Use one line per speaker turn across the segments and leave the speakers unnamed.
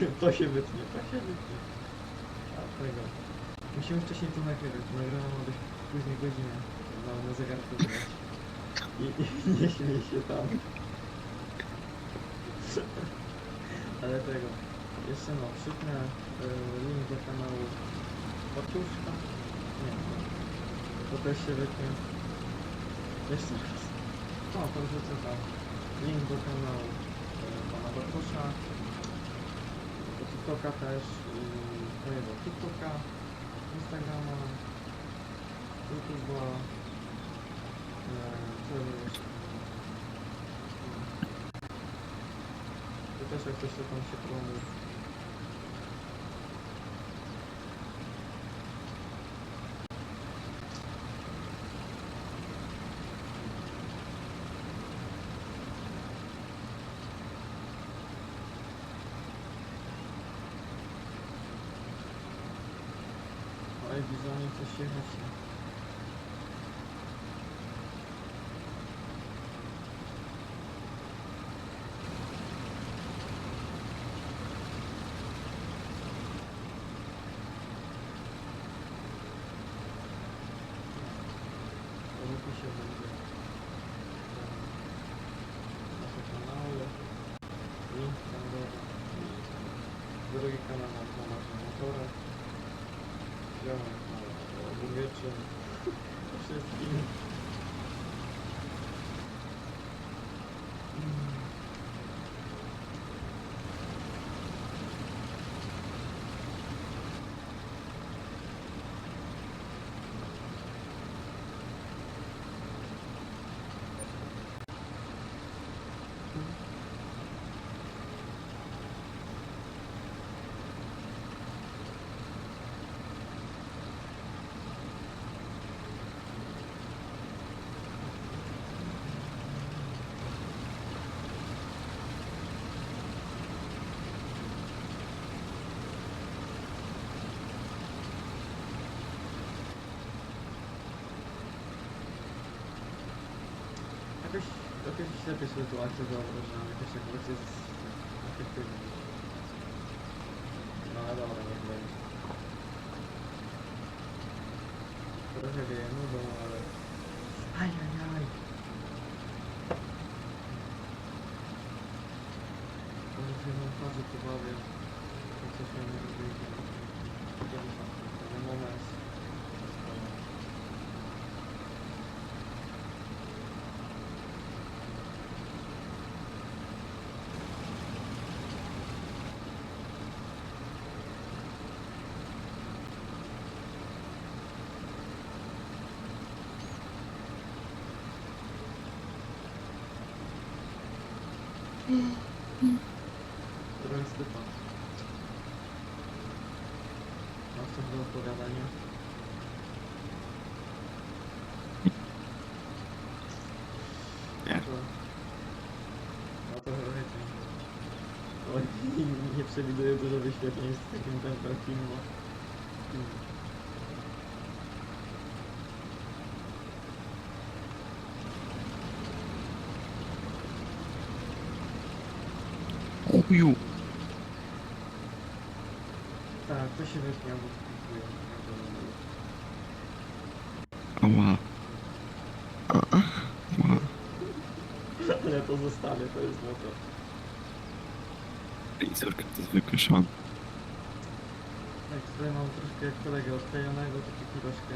To się wytnie, to się wytnie. A tego. Musimy wcześniej to nagrywać. Nagramy ma być później godzinę. Na, na zegarku grać. I, I nie śmiej się tam. Ale tego. Jeszcze no, przypnę y, link do kanału Bartuszka. Nie, no. to też się wytnie. Jeszcze raz. No, to wrzucę tam. Link do kanału y, pana Bartusza. TikToka też. Mojego TikToka. Instagrama. YouTube'a. y, Co jeszcze? To też jak coś to tam się promuje. Widzę, coś jechać. To lepiej się będzie. Nasze kanały. Link tam do drugi kanał na temat motora. Działam na obuwieczym. Wszystkim. Jakoś, jakoś lepiej sobie tą akcję wyobrażam, jakoś tak bardziej z efektywnie. No ale dobra, niech będzie. Trochę wieje nudą, ale... Ajajaj! Może się na fazę pobawię. To coś mnie nie robi. Idziemy tam, ten moment. Trochę stypa. Masz coś do odpowiadania?
Nie.
No to trochę cię. Oj, nie przewiduję dużo wyświetleń z takim tempem filmu.
Chuju.
Tak, to się wytnie, bo kupuję.
Ała. A, Ała.
Ale to zostawię, to jest motor.
I córka to zwykły szon.
Tak, tutaj mam troszkę jak kolegę odklejonego, taki troszkę...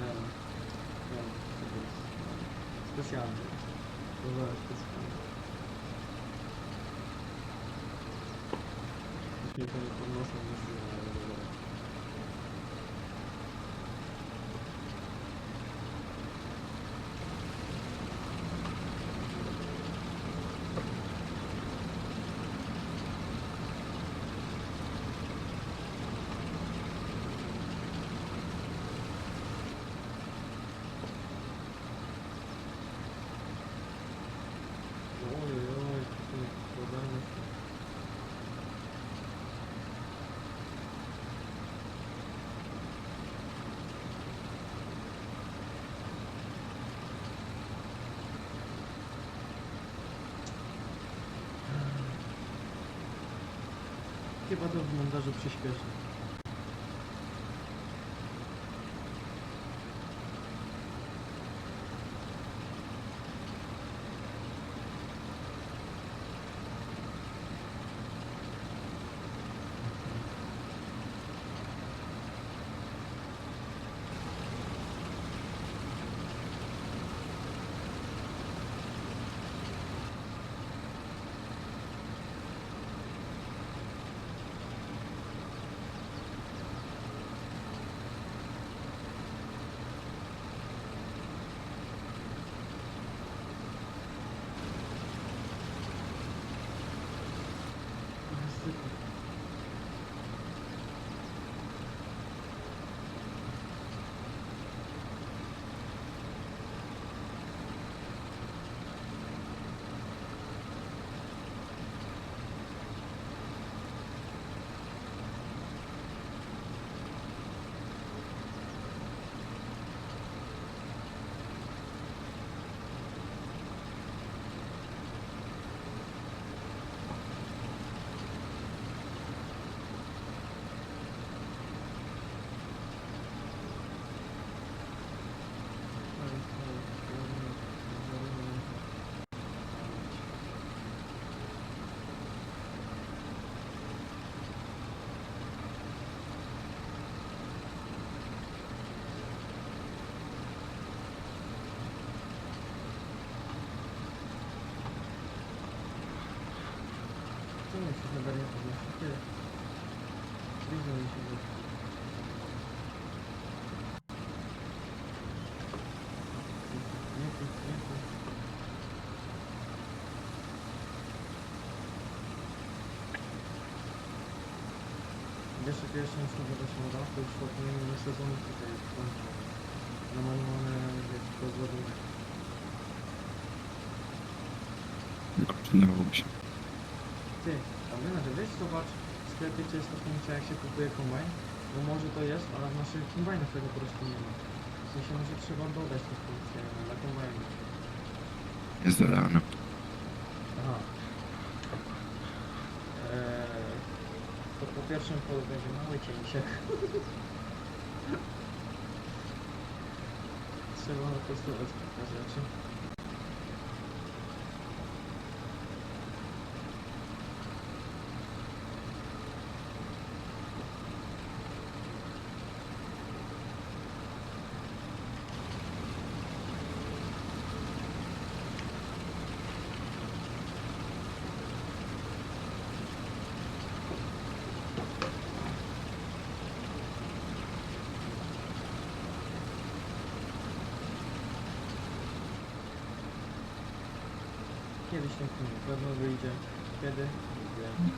Wiem, co to jest. Specjalny. To zaraz specjalny. Już mnie to nie pod nosem nazywa, ale dobra. Oj, oj, oj, tu problemy są. Chyba to w montażu przyspieszy. Jakie jeszcze nie słowo do środa? To już od minionego sezonu tutaj jest kończy. Namalowane, wiesz, rozładunek.
Przydałoby się.
Ty, a my że wiesz, zobacz, w sklepie czy jest ta funkcja, jak się kupuje kombajn, bo może to jest, ale w naszych kombajnach tego po prostu nie ma. W sensie może trzeba dodać tę funkcję dla kombajnu.
Jest dodane.
Aha. Eee, to po pierwszym polu będzie mały cięciek. Trzeba testować kilka rzeczy. Kiedyś ten film na pewno wyjdzie. Kiedy? Nie wiem.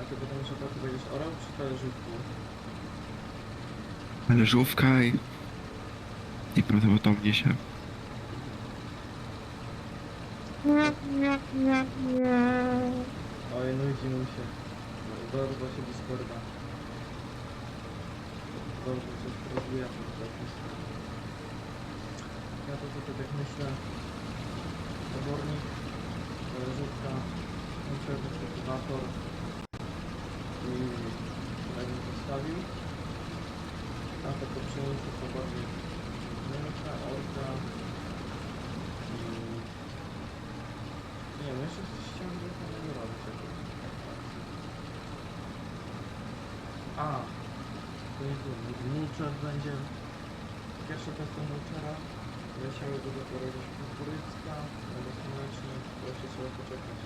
A ty potem jeszcze ty będziesz orał czy talerzówką?
Leżówka i... I prawdopodobnie się...
Oj, nudzi mu się. Bardzo się Discorda. Dobrze, coś ten zapis. Ja to tutaj tak myślę. Obornik, leżówka, koncerny kultywator i bym postawił. A to po przyjęciu to bardziej orka i... Nie wiem, jeszcze coś chciałem zupełnie robić jakoś. A, to nie było, mulcher będzie. Pierwsze testy mulchera. Leciały do gdzieś kukurydzka, albo słoneczny, to jeszcze trzeba poczekać.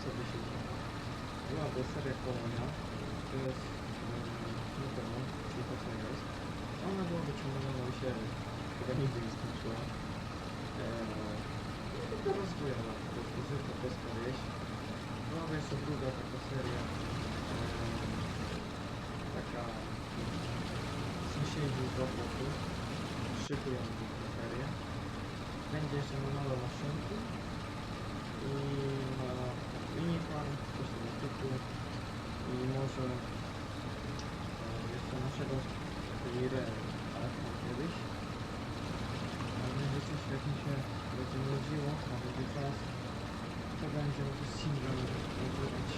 110. Była do seria kołania, to jest na pewno, czyli to co jest. Ona była wyciągnięta na się, chyba nigdy nie skończyła. Eee, to rozwijała, po prostu zwykła polska wieś. No, była jeszcze druga taka seria, eee, taka sąsiedzi z Wrocławiu. Szykują na ferie. Będzie jeszcze na maszynki i na minifan, coś tego typu i może e, jeszcze naszego lirę, ale to kiedyś. A w międzyczasie jak mi się będzie nudziło, a będzie czas, to będzie może single nagrywać.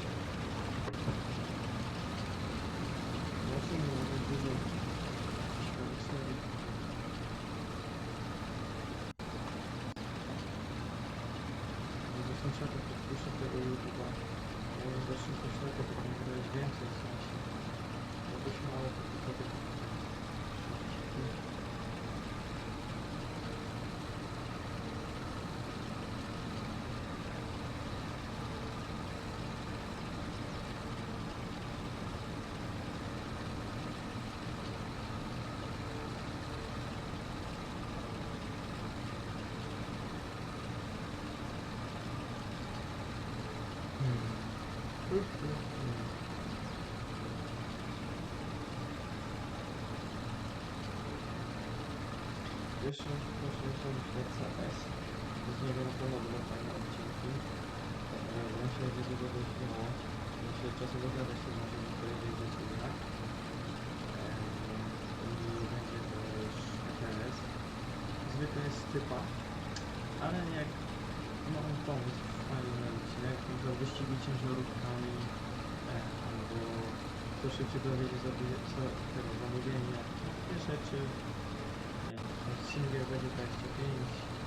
Zobaczymy, może dużo ciekawych serii. Może sąsiadów podpiszę tego YouTube'a. Może zacznę coś takiego, to będzie grać więcej w sensie. Jakbyś mało to tylko tych... Jeszcze myśleć CS. Z niego na pewno będą fajne odcinki. Eee, On się będzie długo miało. Muszę czasem dogadać się może nie pojedzie gdzieś indziej. Eee, I będzie też HTS. Zwykle jest typa. Ale jak mam pomysł fajny odcinek, to wyścigi ciężarówkami e, albo kto szybciej dowiedzie zabije- za- tego zamówienia, takie rzeczy. Nie wiem, tam Singer będzie 25.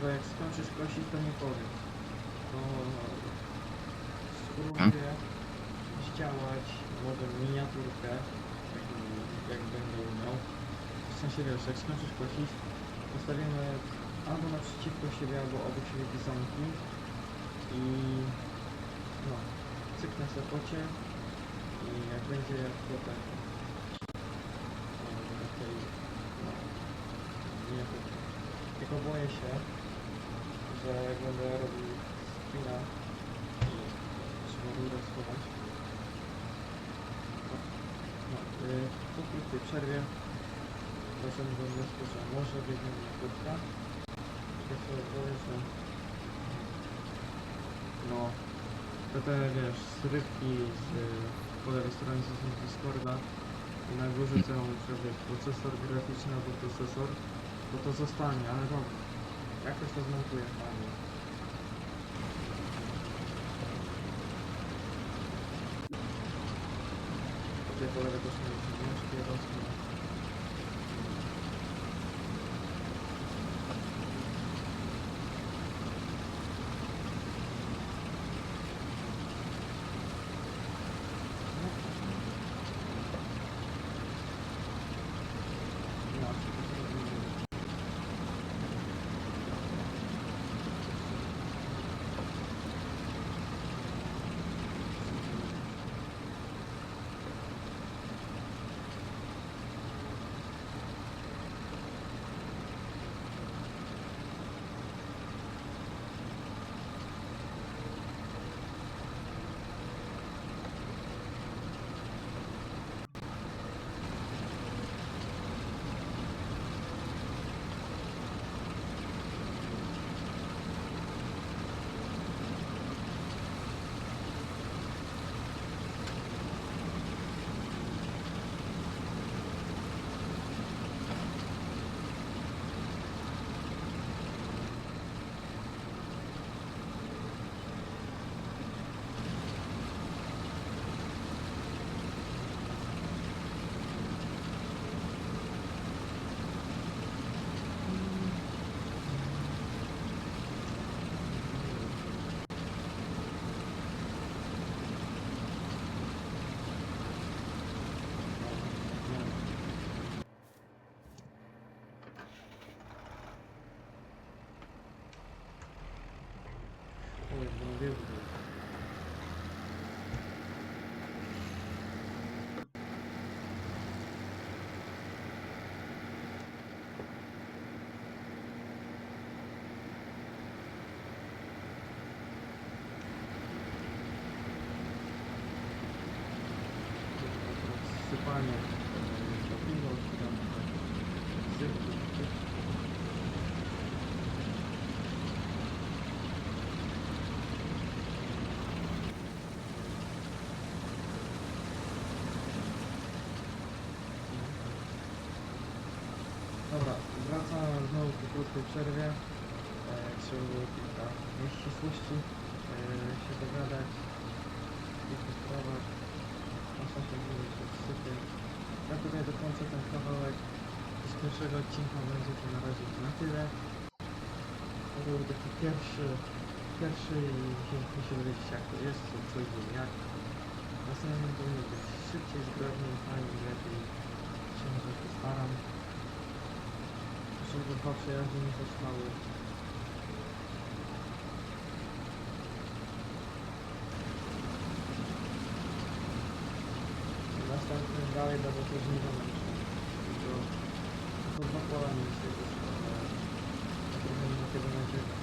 Tego, jak skończysz kosić, to nie powiem. To spróbuję zdziałać może miniaturkę, jak, jak będę umiał. W sensie wiesz, jak skończysz kosić, postawimy albo naprzeciwko siebie, albo obok siebie bizonki i no, cyknę zapocie i jak będzie to tak takiej no. Tylko boję się, że jak będę robił i trzeba rurę schować. No, yy, po krótkiej przerwie doszedłem do wniosku, że może biegnie mnie krótka. Tak sobie boję, że no to te wiesz, zrywki z po lewej stronie są z Discorda i na górze co ja procesor graficzny albo procesor to to zostanie, ale dobra. Jakoś to zmontuję fajnie. Tutaj po lewej też mieliśmy wnioski, rosną. No, Wracam znowu po krótkiej przerwie. E, trzeba było kilka nieścisłości e, się dogadać w kilku sprawach. Masa się mówi, że sypie. Ja tutaj dokończę ten kawałek z pierwszego odcinka będzie to na razie na tyle. To był taki pierwszy, pierwszy i pięknie się dowiedzieć jak to jest, co, co i jak. Następnym powinno być szybciej, zgrabniej, fajniej, lepiej. Się może postaram. Jeszcze tylko dwa przejazdy mi zostały. Następnym dalej będę też nie. Tylko, tylko dwa pola mi dzisiaj zostały. ale Trochę nie ma kiedy naciekać.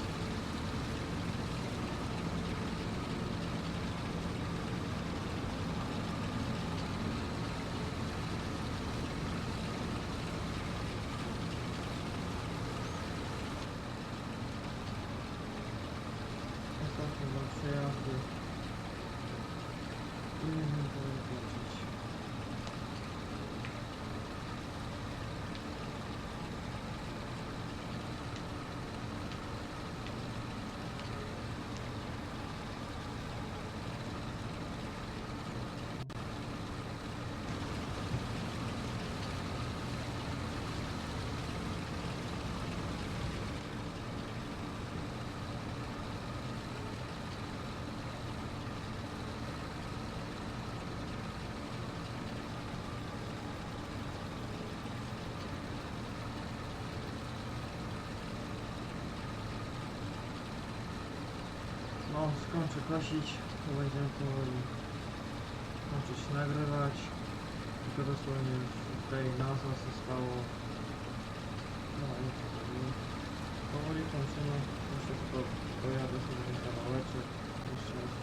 Ostatnie dwa przejazdy. I nie wiem, co włączyć. No, skończę kosić, to będziemy powoli kończyć nagrywać. Tylko dosłownie już tutaj nazwa zostało. No i powoli, kończymy. Jeszcze tylko pojadę sobie ten kawałeczek. Jeszcze raz.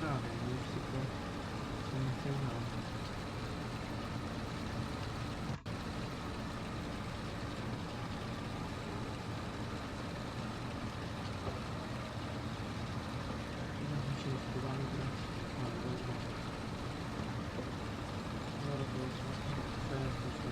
Prawie, no już tylko co nie chciałem. Będę się spróbowali grać. Ale dobra. Zaraz to jest przejazd jeszcze.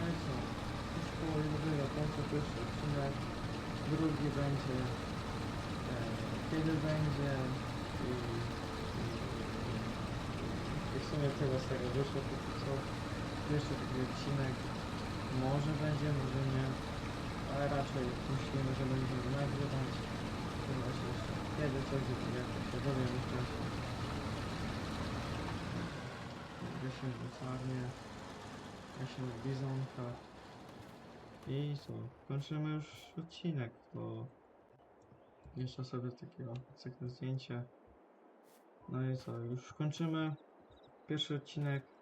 No i co? Już powoli dobiega końca pierwszy odcinek. Drugi będzie e, kiedy będzie i, i, i w sumie tyle z tego wyszło póki co. Jeszcze taki odcinek może będzie, może nie, ale raczej myślimy, że będziemy nagrywać. Się jeszcze kiedy coś jakoś się dowiem jeszcze. Wyślę mocarnie. Ja się w bizonka. I co? Kończymy już odcinek, bo jeszcze sobie takiego cyklu zdjęcie. No i co? Już kończymy pierwszy odcinek